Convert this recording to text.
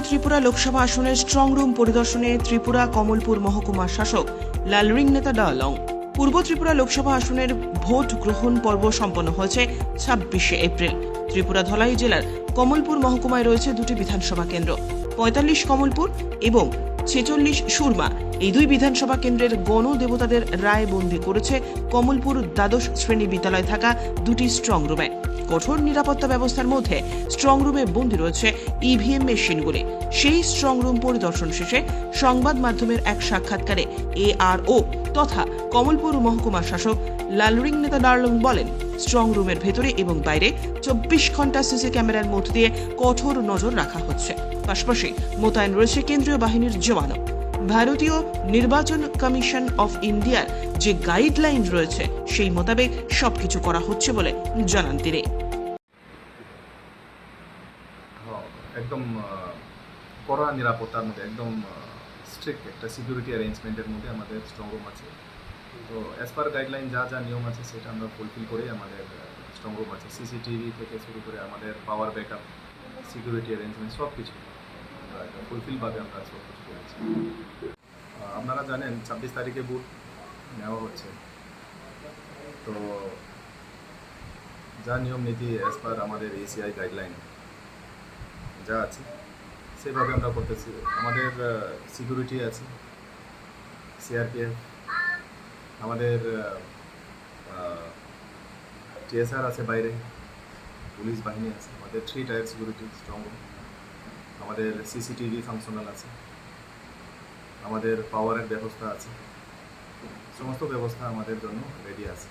ত্রিপুরা লোকসভা আসনের strong room পরিদর্শনে ত্রিপুরা কমলপুর মহকুমা শাসক লালরিং নেতা ডালং পূর্ব ত্রিপুরা লোকসভা আসনের ভোট গ্রহণ পর্ব সম্পন্ন হয়েছে ছাব্বিশে এপ্রিল। ত্রিপুরা ধলাই জেলার কমলপুর মহকুমায় রয়েছে দুটি বিধানসভা কেন্দ্র, পঁয়তাল্লিশ কমলপুর এবং ছেচল্লিশ সুরমা। এই দুই বিধানসভা কেন্দ্রের গণদেবতাদের রায় বন্দী করেছে কমলপুর দ্বাদশ শ্রেণি বিদ্যালয়ে থাকা দুটি স্ট্রং রুমে কঠোর নিরাপত্তা ব্যবস্থার মধ্যে স্ট্রং রুমে বন্দী রয়েছে ইভিএম মেশিনগুলি। সেই স্ট্রং রুম পরিদর্শন শেষে সংবাদ মাধ্যমের এক সাক্ষাৎকারে এআরও তথা কমলপুর মহকুমা শাসক লালরিং নেতা ডার্লং বলেন স্ট্রং রুমের ভেতরে এবং বাইরে চব্বিশ ঘণ্টা সিসি ক্যামেরার মধ্য দিয়ে কঠোর নজর রাখা হচ্ছে। পাশাপাশি মোতায়েন রয়েছে কেন্দ্রীয় বাহিনীর জওয়ানও। ভারতীয় নির্বাচন কমিশন অফ ইন্ডিয়ার যে গাইডলাইন রয়েছে সেই মোতাবেক সবকিছু করা হচ্ছে বলে জানান তিনি। হ্যাঁ, একদম কড়া নিরাপত্তার মধ্যে একদম স্ট্রিক্ট একটা সিকিউরিটি অ্যারেঞ্জমেন্টের মধ্যে আমাদের স্ট্রং রুম আছে। তো অ্যাজ পার গাইডলাইন যা যা নিয়ম আছে সেটা আমরা ফুলফিল করেই আমাদের স্ট্রং রুম আছে। সিসিটিভি থেকে শুরু করে আমাদের পাওয়ার ব্যাকআপ সিকিউরিটি অ্যারেঞ্জমেন্ট সব কিছু ফুলফিলভাবে আমরা সব কিছু করেছি। আপনারা জানেন, ছাব্বিশ তারিখে বুথ নেওয়া হচ্ছে। তো যা নিয়ম নীতি অ্যাজ পার আমাদের এসিআই গাইডলাইন যা আছে, সেভাবে আমরা করতেছি। আমাদের সিকিউরিটি আছে সিআরপিএফ আমাদের টিএসআর আছে বাইরে, পুলিশ বাহিনী আছে, আমাদের থ্রি টায়ার সিকিউরিটি স্ট্রং আমাদের সিসিটিভি ফাংশনাল আছে। আমাদের পাওয়ারের ব্যবস্থা আছে। সমস্ত ব্যবস্থা আমাদের জন্য রেডি আছে।